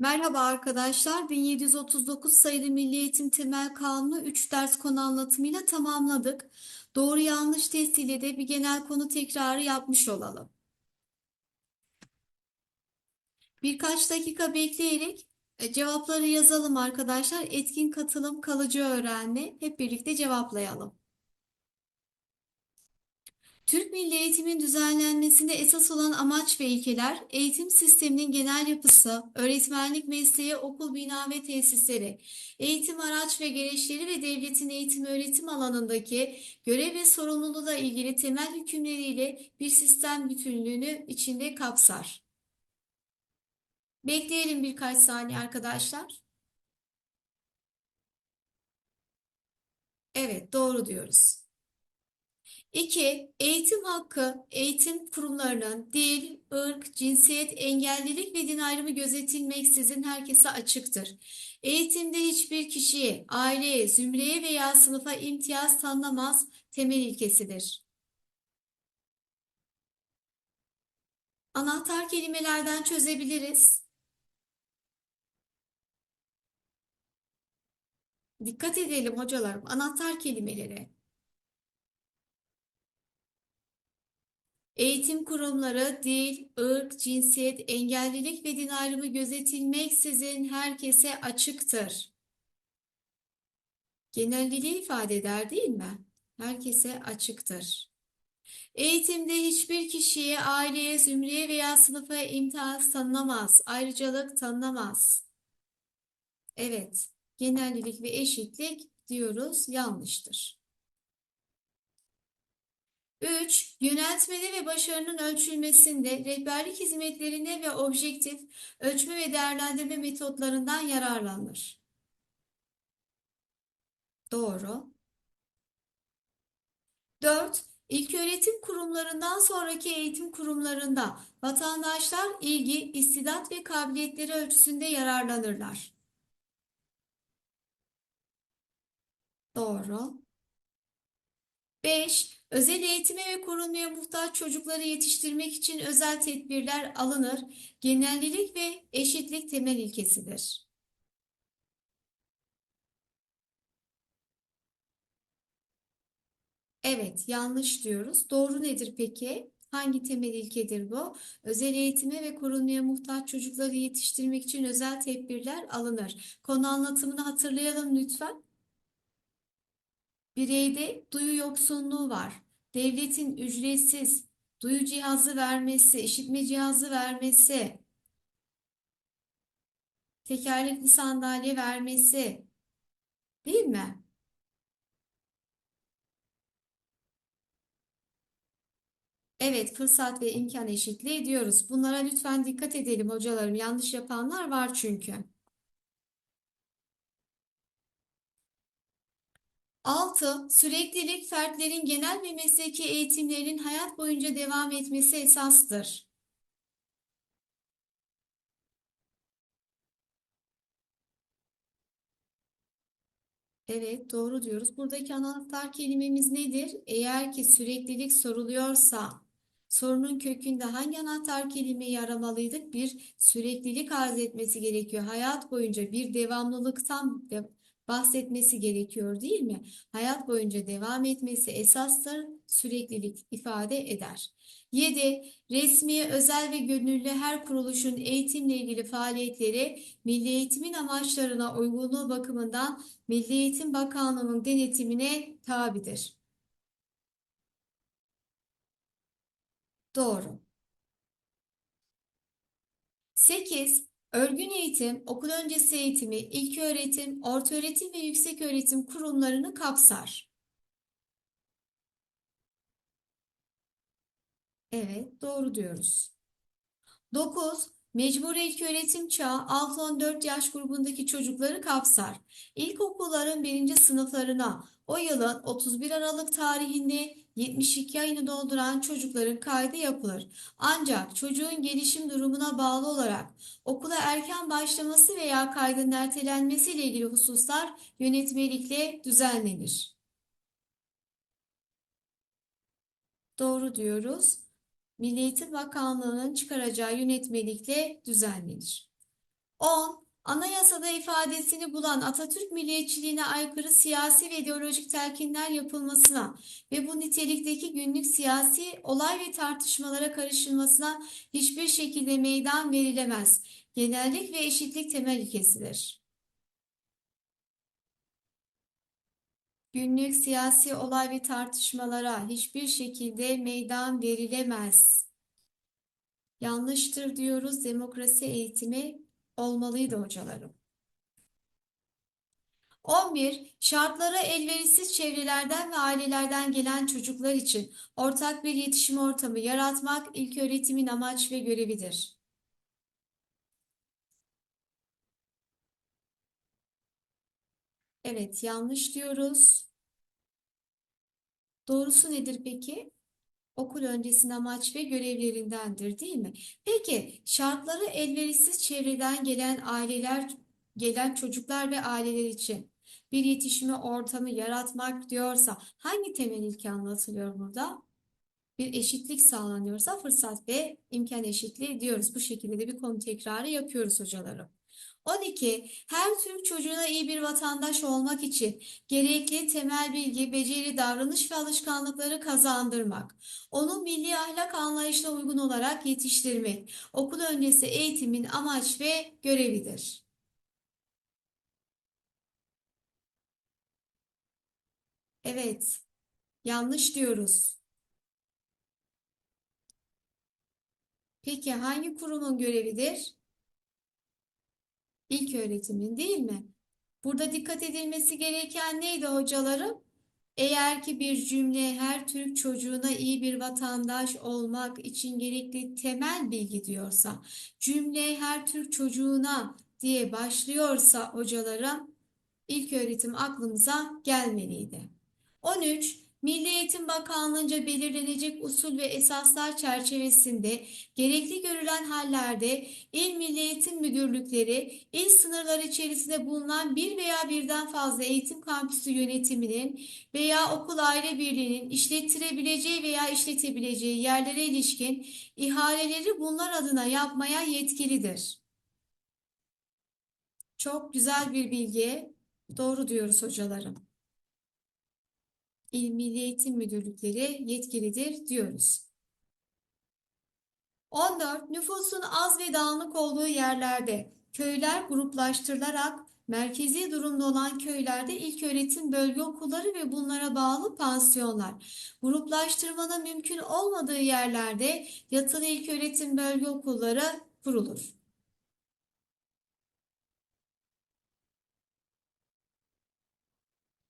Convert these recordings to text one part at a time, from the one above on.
Merhaba arkadaşlar. 1739 sayılı Milli Eğitim Temel Kanunu 3 ders konu anlatımıyla tamamladık. Doğru yanlış testiyle de bir genel konu tekrarı yapmış olalım. Birkaç dakika bekleyerek e, cevapları yazalım arkadaşlar. Etkin katılım, kalıcı öğrenme. Hep birlikte cevaplayalım. Türk Milli Eğitim'in düzenlenmesinde esas olan amaç ve ilkeler, eğitim sisteminin genel yapısı, öğretmenlik mesleği, okul bina ve tesisleri, eğitim araç ve gereçleri ve devletin eğitim öğretim alanındaki görev ve sorumluluğuyla ilgili temel hükümleriyle bir sistem bütünlüğünü içinde kapsar. Bekleyelim birkaç saniye arkadaşlar. Evet, doğru diyoruz. 2. Eğitim hakkı, eğitim kurumlarının dil, ırk, cinsiyet, engellilik ve din ayrımı gözetilmeksizin herkese açıktır. Eğitimde hiçbir kişiye, aileye, zümreye veya sınıfa imtiyaz tanınamaz temel ilkesidir. Anahtar kelimelerden çözebiliriz. Dikkat edelim hocalarım, anahtar kelimelere. Eğitim kurumları dil, ırk, cinsiyet, engellilik ve din ayrımı gözetilmeksizin herkese açıktır. Genelliliği ifade eder değil mi? Herkese açıktır. Eğitimde hiçbir kişiye, aileye, zümreye veya sınıfa imtiyaz tanınamaz, ayrıcalık tanınamaz. Evet, genellilik ve eşitlik diyoruz, yanlıştır. 3. Yöneltmede ve başarının ölçülmesinde rehberlik hizmetlerine ve objektif ölçme ve değerlendirme metotlarından yararlanır. Doğru. 4. İlköğretim kurumlarından sonraki eğitim kurumlarında vatandaşlar ilgi, istidat ve kabiliyetleri ölçüsünde yararlanırlar. Doğru. 5. Özel eğitime ve korunmaya muhtaç çocukları yetiştirmek için özel tedbirler alınır. Genellilik ve eşitlik temel ilkesidir. Evet, yanlış diyoruz. Doğru nedir peki? Hangi temel ilkedir bu? Özel eğitime ve korunmaya muhtaç çocukları yetiştirmek için özel tedbirler alınır. Konu anlatımını hatırlayalım lütfen. Bireyde duyu yoksunluğu var. Devletin ücretsiz duyu cihazı vermesi, işitme cihazı vermesi, tekerlekli sandalye vermesi, değil mi? Evet, fırsat ve imkan eşitliği diyoruz. Bunlara lütfen dikkat edelim hocalarım. Yanlış yapanlar var çünkü. 6. Süreklilik fertlerin genel ve mesleki eğitimlerinin hayat boyunca devam etmesi esastır. Evet, doğru diyoruz. Buradaki anahtar kelimemiz nedir? Eğer ki süreklilik soruluyorsa, sorunun kökünde hangi anahtar kelimeyi aramalıydık? Bir süreklilik arz etmesi gerekiyor. Hayat boyunca bir devamlılıktan de bahsetmesi gerekiyor değil mi? Hayat boyunca devam etmesi esastır, süreklilik ifade eder. 7. Resmi, özel ve gönüllü her kuruluşun eğitimle ilgili faaliyetleri milli eğitimin amaçlarına uygunluğu bakımından Milli Eğitim Bakanlığı'nın denetimine tabidir. Doğru. 8. Örgün eğitim, okul öncesi eğitimi, ilköğretim, ortaöğretim ve yükseköğretim kurumlarını kapsar. Evet, doğru diyoruz. 9. Mecburi ilköğretim çağı 6-14 yaş grubundaki çocukları kapsar. İlkokulların birinci sınıflarına o yılın 31 Aralık tarihinde 72 ayını dolduran çocukların kaydı yapılır. Ancak çocuğun gelişim durumuna bağlı olarak okula erken başlaması veya kaydın ertelenmesi ile ilgili hususlar yönetmelikle düzenlenir. Doğru diyoruz. Milli Eğitim Bakanlığı'nın çıkaracağı yönetmelikle düzenlenir. 10. Anayasada ifadesini bulan Atatürk milliyetçiliğine aykırı siyasi ve ideolojik telkinler yapılmasına ve bu nitelikteki günlük siyasi olay ve tartışmalara karışılmasına hiçbir şekilde meydan verilemez. Genellik ve eşitlik temel ilkesidir. Günlük siyasi olay ve tartışmalara hiçbir şekilde meydan verilemez. Yanlıştır diyoruz. Demokrasi eğitimi olmalıydı hocalarım. 11. Şartları elverişsiz çevrelerden ve ailelerden gelen çocuklar için ortak bir yetişim ortamı yaratmak ilköğretimin amaç ve görevidir. Evet, yanlış diyoruz. Doğrusu nedir peki? Okul öncesinin amaç ve görevlerindendir, değil mi? Peki, şartları elverişsiz çevreden gelen aileler, gelen çocuklar ve aileler için bir yetişme ortamı yaratmak diyorsa hangi temel ilke anlatılıyor burada? Bir eşitlik sağlanıyorsa fırsat ve imkan eşitliği diyoruz. Bu şekilde de bir konu tekrarı yapıyoruz hocalarım. 12. Her Türk çocuğuna iyi bir vatandaş olmak için gerekli temel bilgi, beceri, davranış ve alışkanlıkları kazandırmak. Onu milli ahlak anlayışına uygun olarak yetiştirmek. Okul öncesi eğitimin amaç ve görevidir. Evet, yanlış diyoruz. Peki hangi kurumun görevidir? İlk öğretimin değil mi? Burada dikkat edilmesi gereken neydi hocalarım? Eğer ki bir cümle her Türk çocuğuna iyi bir vatandaş olmak için gerekli temel bilgi diyorsa, cümle her Türk çocuğuna diye başlıyorsa hocalarım, ilk öğretim aklımıza gelmeliydi. 13. Milli Eğitim Bakanlığı'nca belirlenecek usul ve esaslar çerçevesinde gerekli görülen hallerde İl Milli Eğitim Müdürlükleri, il sınırları içerisinde bulunan bir veya birden fazla eğitim kampüsü yönetiminin veya okul aile birliğinin işlettirebileceği veya işletebileceği yerlere ilişkin ihaleleri bunlar adına yapmaya yetkilidir. Çok güzel bir bilgi. Doğru diyoruz hocalarım. İl Milli Eğitim Müdürlükleri yetkilidir diyoruz. 14. Nüfusun az ve dağınık olduğu yerlerde köyler gruplaştırılarak merkezi durumda olan köylerde ilköğretim bölge okulları ve bunlara bağlı pansiyonlar. Gruplaştırmanın mümkün olmadığı yerlerde yatılı ilköğretim bölge okulları kurulur.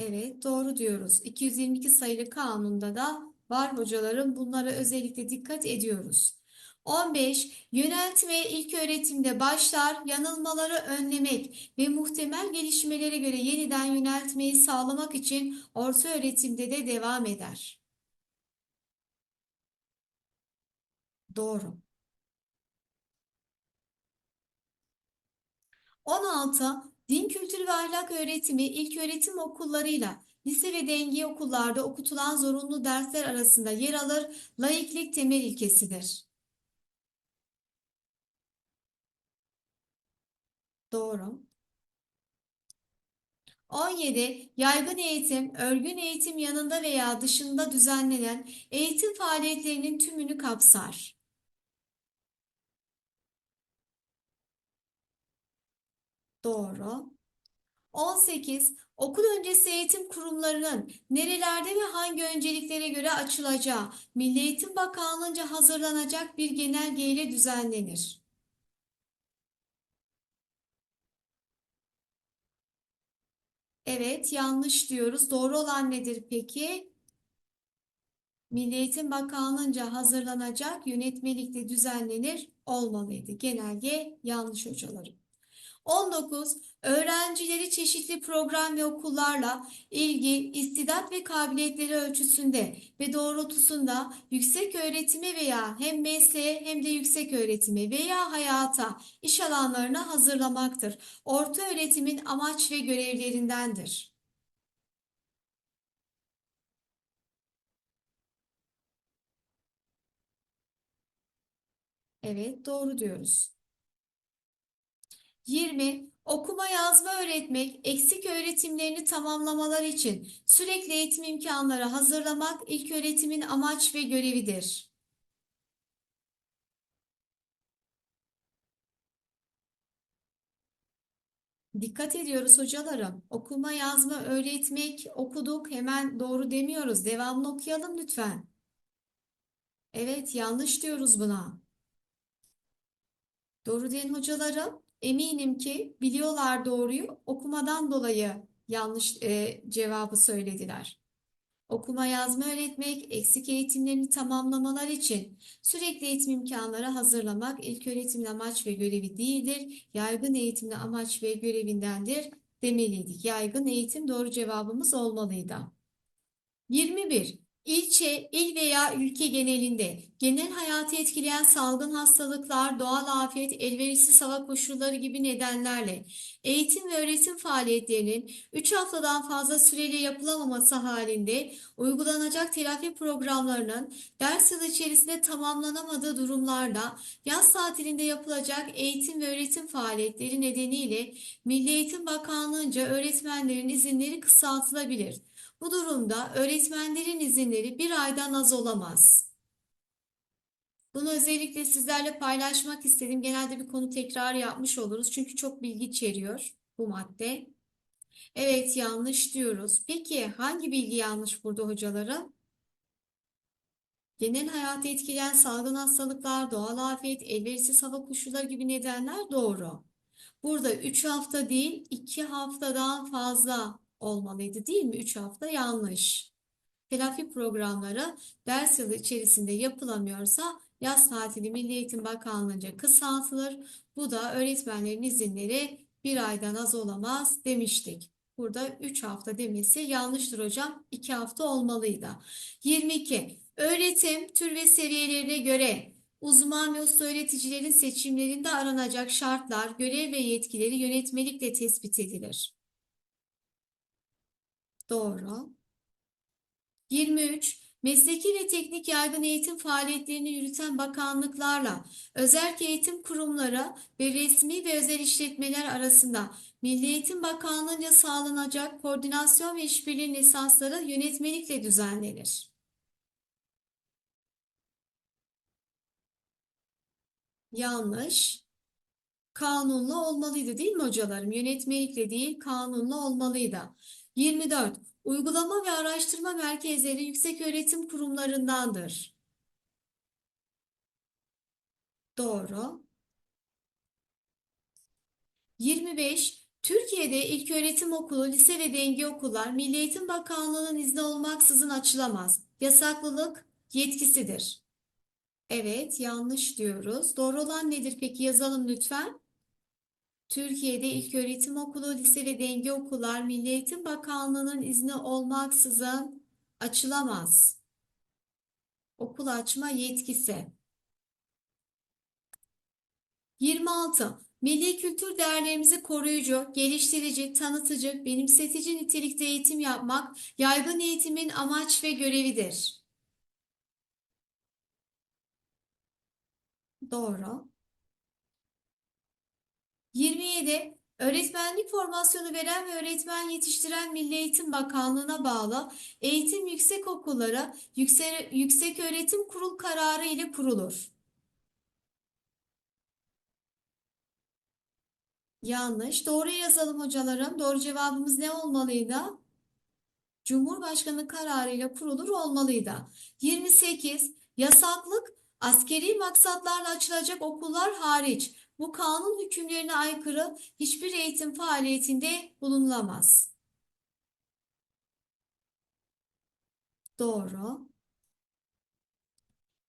Evet, doğru diyoruz. 222 sayılı kanunda da var hocalarım. Bunlara özellikle dikkat ediyoruz. 15. Yöneltme ilk öğretimde başlar, yanılmaları önlemek ve muhtemel gelişmelere göre yeniden yöneltmeyi sağlamak için orta öğretimde de devam eder. Doğru. 16. Din kültürü ve ahlak öğretimi ilk öğretim okullarıyla lise ve dengeli okullarda okutulan zorunlu dersler arasında yer alır, laiklik temel ilkesidir. Doğru. 17. Yaygın eğitim, örgün eğitim yanında veya dışında düzenlenen eğitim faaliyetlerinin tümünü kapsar. Doğru. 18. Okul öncesi eğitim kurumlarının nerelerde ve hangi önceliklere göre açılacağı Milli Eğitim Bakanlığı'nca hazırlanacak bir genelge ile düzenlenir. Evet, yanlış diyoruz. Doğru olan nedir peki? Milli Eğitim Bakanlığı'nca hazırlanacak yönetmelikle düzenlenir olmalıydı. Genelge yanlış hocalarım. 19. Öğrencileri çeşitli program ve okullarla ilgi, istidat ve kabiliyetleri ölçüsünde ve doğrultusunda yüksek öğretime veya hem mesleğe hem de yüksek öğretime veya hayata, iş alanlarına hazırlamaktır. Orta öğretimin amaç ve görevlerindendir. Evet, doğru diyoruz. 20. Okuma yazma öğretmek, eksik öğretimlerini tamamlamalar için sürekli eğitim imkanları hazırlamak ilk öğretimin amaç ve görevidir. Dikkat ediyoruz hocalarım. Okuma yazma öğretmek okuduk hemen doğru demiyoruz. Devamlı okuyalım lütfen. Evet yanlış diyoruz buna. Doğru diyen hocalarım eminim ki biliyorlar doğruyu okumadan dolayı yanlış e, cevabı söylediler. Okuma yazma öğretmek, eksik eğitimlerini tamamlamalar için sürekli eğitim imkanları hazırlamak ilk öğretimin amaç ve görevi değildir. Yaygın eğitimin amaç ve görevindendir demeliydik. Yaygın eğitim doğru cevabımız olmalıydı. 21. İlçe, il veya ülke genelinde genel hayatı etkileyen salgın hastalıklar, doğal afet, elverişsiz hava koşulları gibi nedenlerle eğitim ve öğretim faaliyetlerinin 3 haftadan fazla süreli yapılamaması halinde uygulanacak telafi programlarının ders yılı içerisinde tamamlanamadığı durumlarda yaz tatilinde yapılacak eğitim ve öğretim faaliyetleri nedeniyle Milli Eğitim Bakanlığı'nca öğretmenlerin izinleri kısaltılabilir. Bu durumda öğretmenlerin izinleri bir aydan az olamaz. Bunu özellikle sizlerle paylaşmak istedim. Genelde bir konu tekrar yapmış oluruz. Çünkü çok bilgi içeriyor bu madde. Evet yanlış diyoruz. Peki hangi bilgi yanlış burada hocalarım? Genel hayatı etkileyen salgın hastalıklar, doğal afet, elverişsiz hava koşulları gibi nedenler doğru. Burada 3 hafta değil 2 haftadan fazla olmalıydı değil mi? 3 hafta yanlış. Telafi programları ders yılı içerisinde yapılamıyorsa yaz tatili Milli Eğitim Bakanlığı'nca kısaltılır. Bu da öğretmenlerin izinleri bir aydan az olamaz demiştik. Burada 3 hafta demesi yanlıştır hocam. 2 hafta olmalıydı. 22. Öğretim tür ve seviyelerine göre uzman ve usta öğreticilerin seçimlerinde aranacak şartlar, görev ve yetkileri yönetmelikle tespit edilir. Doğru. 23. Mesleki ve teknik yaygın eğitim faaliyetlerini yürüten bakanlıklarla özerk eğitim kurumları ve resmi ve özel işletmeler arasında Milli Eğitim Bakanlığı'nca sağlanacak koordinasyon ve işbirliğinin esasları yönetmelikle düzenlenir. Yanlış. Kanunlu olmalıydı değil mi hocalarım? Yönetmelikle değil kanunlu olmalıydı. 24. Uygulama ve araştırma merkezleri yükseköğretim kurumlarındandır. Doğru. 25. Türkiye'de ilköğretim okulu, lise ve denge okullar Milli Eğitim Bakanlığı'nın izni olmaksızın açılamaz. Yasaklılık yetkisidir. Evet, yanlış diyoruz. Doğru olan nedir peki? Yazalım lütfen. Türkiye'de ilköğretim okulu, lise ve denge okullar Milli Eğitim Bakanlığı'nın izni olmaksızın açılamaz. Okul açma yetkisi. 26. Milli kültür değerlerimizi koruyucu, geliştirici, tanıtıcı, benimsetici nitelikte eğitim yapmak yaygın eğitimin amaç ve görevidir. Doğru. 27. Öğretmenlik formasyonu veren ve öğretmen yetiştiren Milli Eğitim Bakanlığı'na bağlı eğitim yüksek okulları yüksek, yüksek öğretim kurul kararı ile kurulur. Yanlış. Doğru yazalım hocalarım. Doğru cevabımız ne olmalıydı? Cumhurbaşkanı kararıyla kurulur olmalıydı. 28. Yasaklık askeri maksatlarla açılacak okullar hariç bu kanun hükümlerine aykırı hiçbir eğitim faaliyetinde bulunulamaz. Doğru.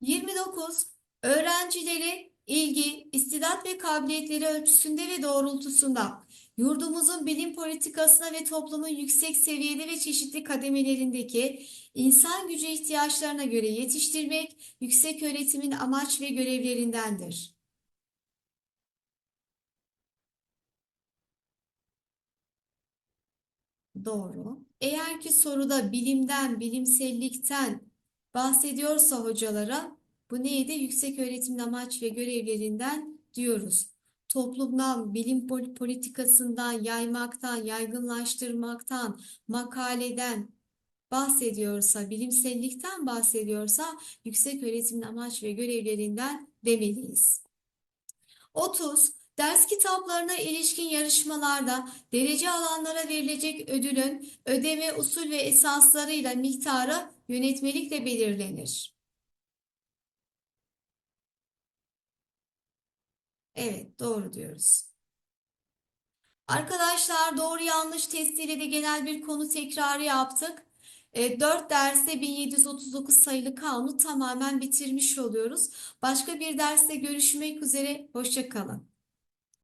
29. Öğrencileri ilgi, istidat ve kabiliyetleri ölçüsünde ve doğrultusunda yurdumuzun bilim politikasına ve toplumun yüksek seviyede ve çeşitli kademelerindeki insan gücü ihtiyaçlarına göre yetiştirmek yüksek öğretimin amaç ve görevlerindendir. Doğru. Eğer ki soruda bilimden, bilimsellikten bahsediyorsa hocalara bu neydi? Yüksek öğretimin amaç ve görevlerinden diyoruz. toplumdan, bilim pol- politikasından, yaymaktan, yaygınlaştırmaktan, makaleden bahsediyorsa, bilimsellikten bahsediyorsa yüksek öğretimin amaç ve görevlerinden demeliyiz. 30. Ders kitaplarına ilişkin yarışmalarda derece alanlara verilecek ödülün ödeme usul ve esaslarıyla miktarı yönetmelikle belirlenir. Evet, doğru diyoruz. Arkadaşlar doğru yanlış testiyle de genel bir konu tekrarı yaptık. 4 derste 1739 sayılı kanunu tamamen bitirmiş oluyoruz. Başka bir derste görüşmek üzere. Hoşça kalın.